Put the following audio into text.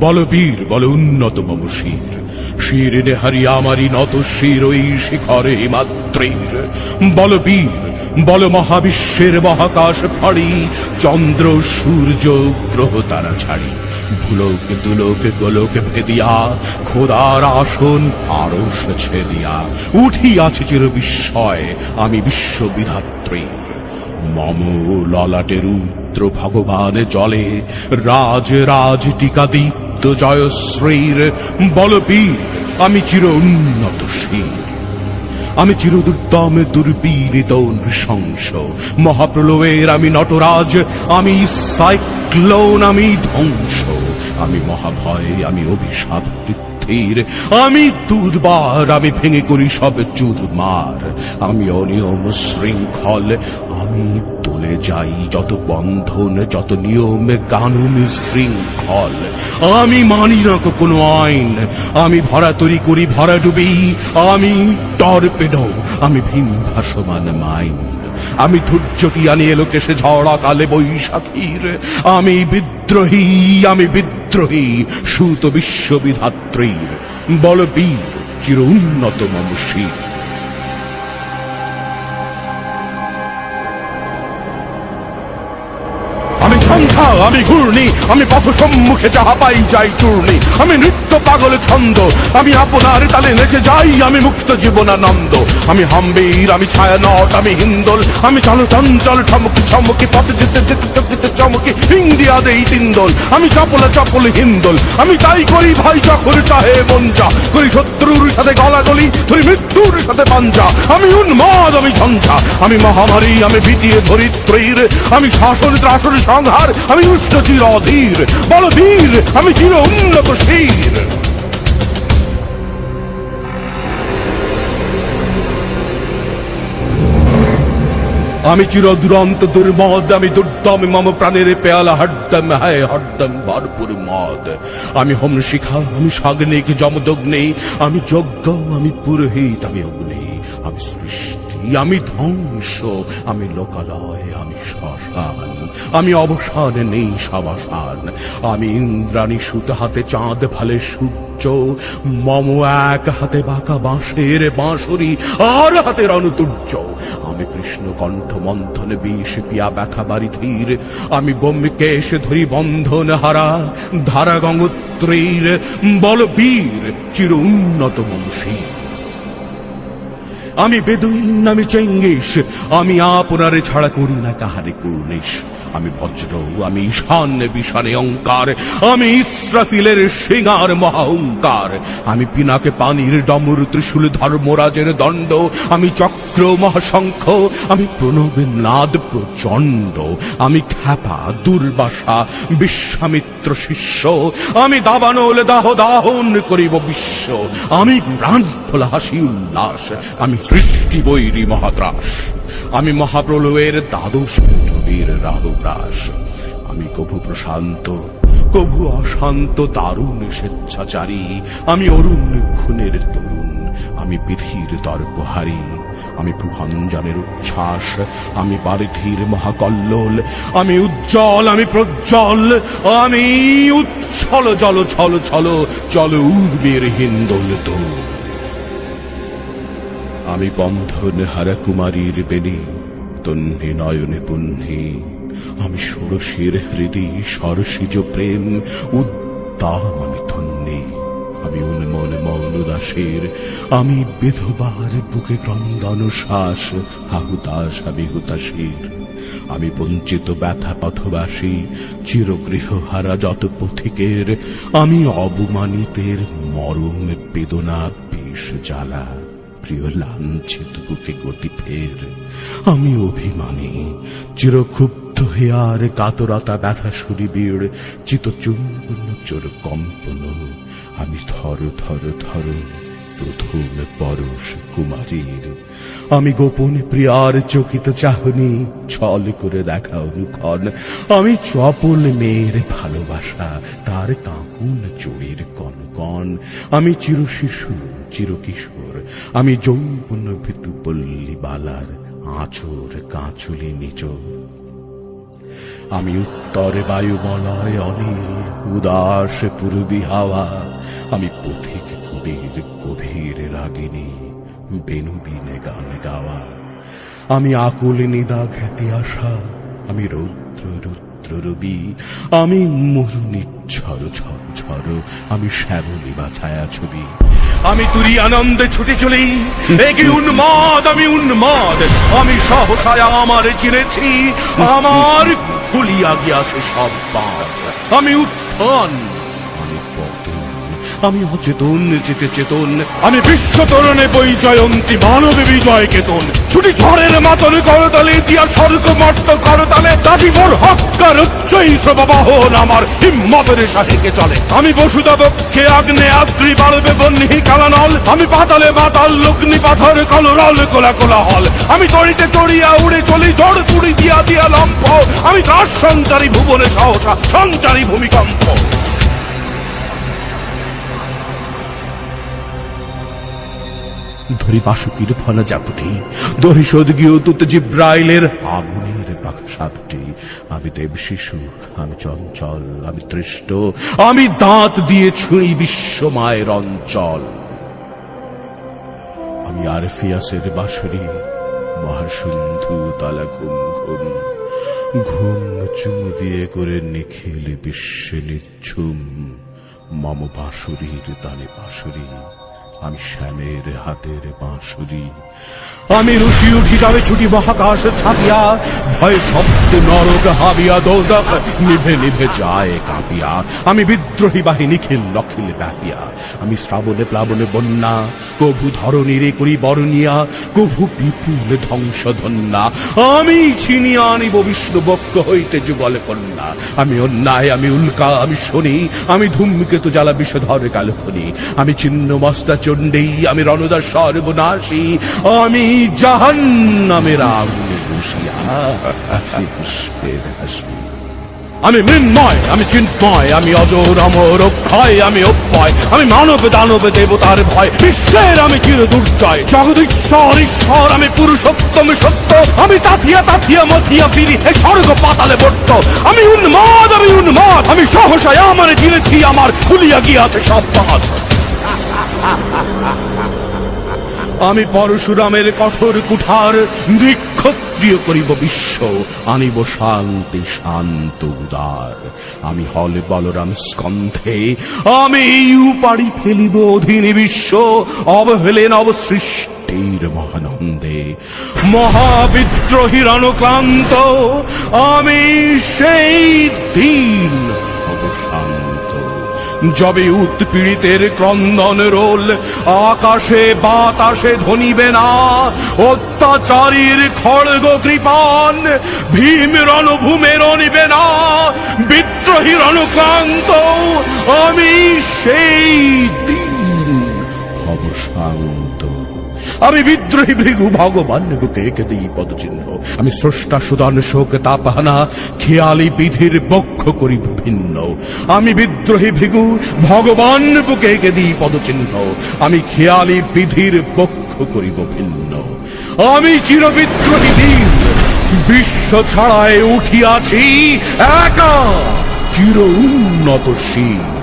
বলবীর, বল উন্নত মম শির শির নেহারি আমারি নত শির ওই শিখরে মাত্রের বলবীর, বল মহাবিশ্বের মহাকাশ ফাড়ি, চন্দ্র, সূর্য, গ্রহ তারা ছাড়ি। ভুলোক, দুলোক, গোলোক ভেদিয়া, খোদার আসন আরস ছেদিয়া। উঠিয়াছে চির বিস্ময় আমি বিশ্ববিধাত্রীর মম ললাটে রুদ্র ভগবান জলে, রাজ রাজ টিকা দীপ্ত জয়শ্রীর বলবীর, আমি চির উন্নত শীর। আমি চিরদুর্দম দুর্বীরিত নৃশংস, মহাপ্রলয়ের আমি নটরাজ, আমি সাইক্লোন, আমি ধ্বংস, আমি মহাভয়, আমি অভিশাপ পৃথিবীর, আমি দুর্বার আমি ভেঙে করি সব চুরমার, আমি অনিয়ম শৃঙ্খল আমি তোলে যাই যত বন্ধন, যত নিয়ম, কানুন, শৃঙ্খল। আমি মানি না কোনো আইন। আমি ভরা তরি করি, ভরা ডুবি। আমি টর্পেডো, আমি ভিন ভাসমান মাইন। আমি ধৈর্যটি আনিয়ে লোকেশে ঝড়া কালে বৈশাখীর। আমি বিদ্রোহী আমি বিদ্রোহী, সুত বিশ্ববিধাত্রীর বলবীর চির উন্নত মমশীর। সংখ্যা আমি ঘূর্ণি আমি পথ সম্মুখে যাহা পাই যাই চূর্ণি। আমি নৃত্য পাগল ছন্দ। আমি আপনার তালে নেচে যাই, আমি মুক্ত জীবনানন্দ। আমি হাম্বির, আমি ছায়া নট আমি হিন্দোল। আমি চলো চঞ্চল, ঠমকি ছমকি পথ যেতে যেতে চকিতে চমকি, ইন্ডিয়া দেই তিন্দোল। আমি চপলা চপল হিন্দোল। আমি তাই করি ভাই যখন চাহে মঞ্চা করি শত্রুর সাথে গলাগলি ধরি মৃত্যুর সাথে পাঞ্জা। আমি উন্মাদ, আমি ঝঞ্ঝা। আমি মহামারী, আমি ভীতিয়ে ধরিত্রীর। আমি শাসন, ত্রাসন, সংহার। আমি উষ্ণ চির অধীর। বলবীর আমি চির উন্নত শীর। আমি চির দুরন্ত দুর্মদ, আমি দুর্দম, মম প্রাণের পেয়ালা, হরদম, হায় হরদম, ভরপুর মদ। আমি হোম শিখা আমি সাগ্নিক, যমদগ্নি, আমি যজ্ঞ, আমি পুরোহিত, আমি অগ্নি, আমি সৃষ্টি, আমি ধ্বংস, আমি লোকালয়, আমি শ্মশান, আমি অবসান, নেই সাবাসান। আমি ইন্দ্রাণী সুত হাতে চাঁদ ফালে সূর্য, মম এক হাতে বাঁকা বাঁশের বাঁশরি, আর হাতে রণতুর্য। আমি কৃষ্ণ কণ্ঠ মন্থন বিষ পিয়া ব্যথা বাড়ি ধীর। আমি ব্যোমকেশ ধরি বন্ধন হারা, ধারা গঙ্গোত্রীর বলবীর চির উন্নত বংশী আমি বেদুইন, আমি চেঙ্গিস, আমি আপনারে ছাড়া করি না কাহারে কুর্নিশ আমি বজ্র, আমি ঈশান বিষানে অঙ্কার আমি ইসরাফিলের সিঙ্গার মহাঙ্কার আমি পিনাকে পানির ডমর, ত্রিশূল ধর্মরাজের দণ্ড, আমি চক্র মহাশঙ্খ, আমি প্রণবের নাদ প্রচণ্ড, আমি খ্যাপা দুর্বাসা বিশ্বামিত্র শিষ্য, আমি দাবানল দাহ দাহন করিব বিশ্ব, আমি প্রাণ খোলা হাসি উল্লাস, আমি সৃষ্টি বৈরী মহাত্রাস। আমি মহাপ্রলয়ের দ্বাদশ পৃথিবীর রাহুগ্রাস। আমি কভু প্রশান্ত, কভু অশান্ত দারুণ স্বেচ্ছাচারী। আমি অরুণ খুনের তরুণ। আমি বিধির তর্কহারী। আমি প্রভঞ্জনের উচ্ছ্বাস। আমি বারিধির মহাকল্লোল। আমি উজ্জ্বল, আমি প্রজ্জ্বল। আমি উচ্ছল, জল ছল ছল। চল উর্বের হিন্দোল তো আমি বন্ধন হারা কুমারীর বেনি তন্নি নয়নে পুণ্যি। আমি ষোড়শীর হৃদয় সরসিজ প্রেম, উদ্দাম আমি ধন্যি। আমি উন্মন মৌন দাসের, আমি বিধবার বুকে ক্রন্দন শ্বাস হাহুতাস আমি হুতাশীর। আমি বঞ্চিত ব্যথা পথবাসী চিরগৃহ হারা যত পথিকের, আমি অবমানিতের মরম বেদনা বিষ জ্বালা। প্রিয় লাঞ্ছিত বুকে গতি ফের। আমি অভিমানী, চিরক্ষুব্ধ হয়ে আর কাতরতা ব্যথা সুরিবীর চিত চুম্বন চোর কম্পন। আমি থর থর থর প্রথম পরশ কুমারীর। আমি গোপন প্রিয়ার চকিত চাহনি ছল করে দেখা অনুক্ষণ আমি চপল মেয়ের ভালোবাসা, তার কাকুন চুরির কনকন। আমি চির শিশু, চির কিশোর, আমি যৌবন ভীতু পল্লী বালার আঁচর কাঁচুলি নিচর। আমি উত্তরে বায়ুমলয়, অনিল, উদাস, পূর্বী হাওয়া। আমি পথিক কবির গভীর রাগিনী, বেনুবিনে গান গাওয়া। আমি আকুল নিদা খ্যাতি আশা, আমি রৌদ্র, রুদ্র রবি, আমি মরুনি ঝড় আমি বা ছায়া ছবি আমি তুরি আনন্দে ছুটে চলি, একে উন্মাদ, আমি উন্মাদ, আমি সহসায় আমার চিনেছি, আমার খুলিয়া গিয়াছে সব আমি উত্থান। আমি অচেতন চেতে চেতন আমি বিশ্ব তরণে বই জয়ন্তী মানবে বিজয় কেতন। ছুটি ঝড়ের মাতন করতালে, দিয়া স্বর্গ মর্ত করতালে, দাবি মোর হক্কার উচ্চই বাহন আমার, হিম্মতের সাহিকে চলে। আমি বসুদা বক্ষে আগ্নে আদ্রি বাড়বে বন্যি কালানল, আমি পাতালে মাতাল, লগ্নি পাথর, কলরল কোলা কোলা হল আমি তড়িতে চড়িয়া উড়ে চলি জড় তুড়ি দিয়া দিয়া লম্ফ। আমি দাস সঞ্চারী ভুবনে সহসা, সঞ্চারী ভূমিকম্প। ধরি বাসুকির ফলা জাপুটি দহিষদ গিয়ে তুত জিব্রাইলের আগুনের বাক্সাপটি। আমি দেব শিশু, আমি চঞ্চল, আমি তৃষ্ট, আমি দাঁত দিয়ে ছুঁই বিশ্ব মায়ের অঞ্চল। আমি আরফিয়াসের বাসরি মহাসিন্ধু তালা ঘুম ঘুম ঘুম চুমু দিয়ে করে নিখিল বিশ্বে নিচ্ছুম, মম বাঁশুরির তালে বাঁশুরি। আমি শ্যামের হাতের বাঁশুরি। আমি উঠি যাবে ছুটি মহাকাশ ছাপিয়া। ভয় শব্দ নরক হাবিয়া দোজখ, নিভে নিভে যায় কাঁপিয়া। আমি বিদ্রোহী বাহিনী খিল নখিল ব্যাপিয়া। আমি শ্রাবণে প্লাবনে বন্যা, কভু ধরণীরে করি বরণিয়া, কভু বিপুল ধ্বংস ধন্যা আমি ছিনিয়া আনিব বিষ্ণু বক্ষ হইতে যুগল কন্যা। আমি অন্যায়, আমি উল্কা, আমি শনি, আমি ধূমকেতু জ্বালা বিষধর কালখনি আমি ছিন্ন মস্তা চণ্ডী আমি রণদা সর্বনাশী, আমি জাহান নামের আগুনে হাসি। আমি মৃন্ময়, আমি চিন্ময়, আমি অজর, অমর, অক্ষয়, আমি অক্ষয়, আমি মানব, দানব, দেবতার ভয়, বিশ্বের আমি চির দুর্জয়। জগদীশ্বর, ঈশ্বর, আমি পুরুষোত্তম সত্য, আমি তাথিয়া তাথিয়া মথিয়া ফিরি, হে স্বর্গ পাতালে বট্ট আমি উন্মাদ আমি উন্মাদ, আমি সহসায় আমার চিনেছি আমার খুলিয়া গিয়াছে সব পথ আমি পরশুরামের কঠোর কুঠার নৃক্ষত্রিয় করিব বিশ্ব। আনিব শান্তি, শান্ত, উদার। আমি হলে বলরাম স্কন্ধে। আমি উপাড়ি ফেলিব অধীনে বিশ্ব। অবহেলে নব সৃষ্টির মহানন্দে। মহাবিদ্রোহীর অনুক্লান্ত আমি সেই দিন যবে উৎপীড়িতের ক্রন্দন রোল, আকাশে বাতাসে ধনিবে না, অত্যাচারীর খড়গ কৃপান, ভীম রণভূমে রণিবে না, বিদ্রোহী রণক্রান্ত, আমি সেই দিন অবশান্ত আমি বিদ্রোহী ভৃগু ভগবান বুকে এঁকে দিই পদচিহ্ন। আমি স্রষ্টা সুদান শোক তাপহানা, খেয়ালি বিধির বক্ষ করি ভিন্ন। আমি বিদ্রোহী ভৃগু ভগবান বুকে এঁকে দিই পদচিহ্ন। আমি খেয়ালি বিধির বক্ষ করিব ভিন্ন। আমি চির বিদ্রোহী বীর, বিশ্ব ছাড়ায় উঠিয়াছি একা, চির উন্নত শীল